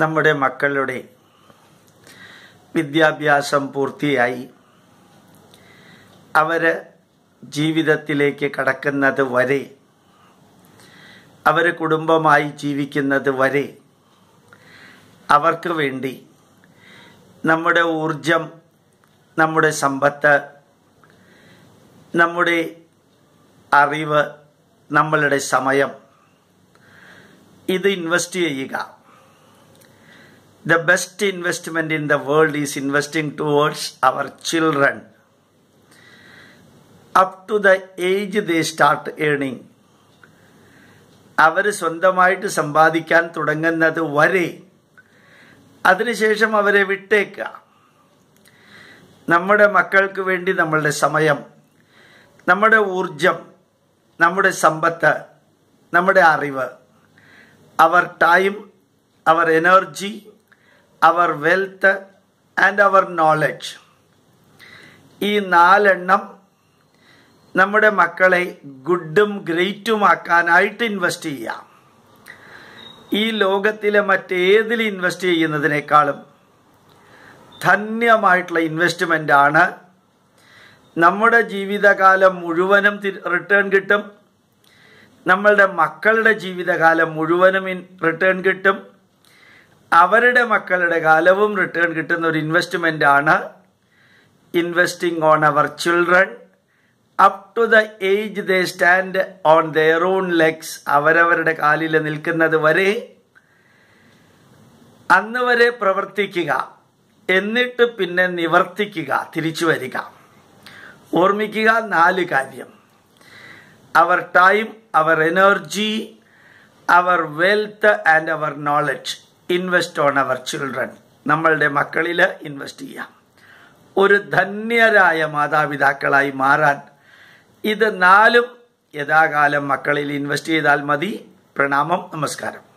നമ്മുടെ മക്കളുടെ വിദ്യാഭ്യാസം പൂർത്തിയായി. അവർ ജീവിതത്തിലേക്ക് കടക്കുന്നത് വരെ അവർ കുടുംബമായി ജീവിക്കുന്നത് വരെ അവർക്ക് വേണ്ടി നമ്മുടെ ഊർജം നമ്മുടെ സമ്പത്ത് നമ്മുടെ അറിവ് നമ്മളുടെ സമയം ഇത് ഇൻവെസ്റ്റ് ചെയ്യുക. The best investment in the world is investing towards our children up to the age the start earning അവർ സ്വന്തമായിട്ട് സമ്പാദിക്കാൻ തുടങ്ങുന്നത് വരെ അതിനുശേഷം അവരെ വിട്ടേക്കുക. നമ്മുടെ മക്കൾക്ക് വേണ്ടി നമ്മളുടെ സമയം നമ്മുടെ ഊർജം നമ്മുടെ സമ്പത്ത് നമ്മുടെ അറിവ് our time our energy our wealth and our knowledge ഈ നാലെണ്ണം നമ്മുടെ മക്കളെ ഗുഡും ഗ്രേറ്റുമാക്കാനായിട്ട് ഇൻവെസ്റ്റ് ചെയ്യാം. ഈ ലോകത്തിലെ മറ്റേതിൽ ഇൻവെസ്റ്റ് ചെയ്യുന്നതിനേക്കാളും ധന്യമായിട്ടുള്ള ഇൻവെസ്റ്റ്മെന്റ് ആണ് നമ്മുടെ ജീവിതകാലം മുഴുവനും റിട്ടേൺ കിട്ടും. നമ്മളുടെ മക്കളുടെ ജീവിതകാലം മുഴുവനും റിട്ടേൺ കിട്ടും. അവരുടെ മക്കളുടെ കാലവും റിട്ടേൺ കിട്ടുന്ന ഒരു ഇൻവെസ്റ്റ്മെന്റ് ആണ് investing on our children up to the age they stand on their own legs അവരവരുടെ കാലിൽ നിൽക്കുന്നത് വരെ അന്ന് വരെ പ്രവർത്തിക്കുക എന്നിട്ട് പിന്നെ നിവർത്തിക്കുക തിരിച്ചു വരിക. ഓർമ്മിക്കുക നാല് കാര്യം. Our time our energy our wealth and our knowledge invest on our children നമ്മളുടെ മക്കളിൽ ഇൻവെസ്റ്റ് ചെയ്യാം. ഒരു ധന്യരായ മാതാപിതാക്കളായി മാറാൻ ഇത് നാലും യഥാകാലം മക്കളിൽ ഇൻവെസ്റ്റ് ചെയ്താൽ മതി. പ്രണാമം നമസ്കാരം.